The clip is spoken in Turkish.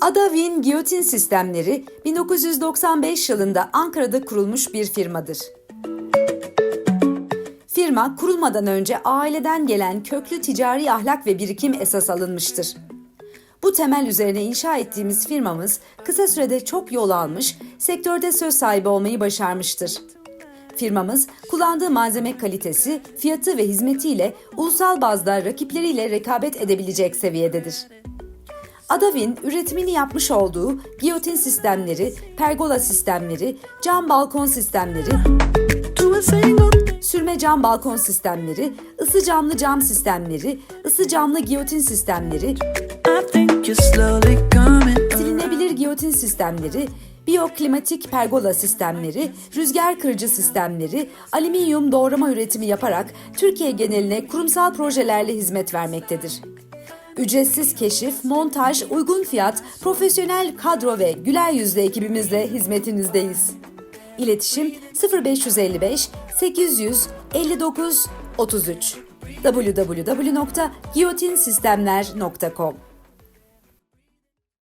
Adavin Giyotin Sistemleri 1995 yılında Ankara'da kurulmuş bir firmadır. Firma kurulmadan önce aileden gelen köklü ticari ahlak ve birikim esas alınmıştır. Bu temel üzerine inşa ettiğimiz firmamız kısa sürede çok yol almış, sektörde söz sahibi olmayı başarmıştır. Firmamız kullandığı malzeme kalitesi, fiyatı ve hizmetiyle ulusal bazda rakipleriyle rekabet edebilecek seviyededir. Adavin üretimini yapmış olduğu giyotin sistemleri, pergola sistemleri, cam balkon sistemleri, sürme cam balkon sistemleri, ısı camlı cam sistemleri, ısı camlı giyotin sistemleri, silinebilir giyotin sistemleri, biyoklimatik pergola sistemleri, rüzgar kırıcı sistemleri, alüminyum doğrama üretimi yaparak Türkiye geneline kurumsal projelerle hizmet vermektedir. Ücretsiz keşif, montaj, uygun fiyat, profesyonel kadro ve güler yüzlü ekibimizle hizmetinizdeyiz. İletişim 0555 800 59 33 www.giyotinsistemler.com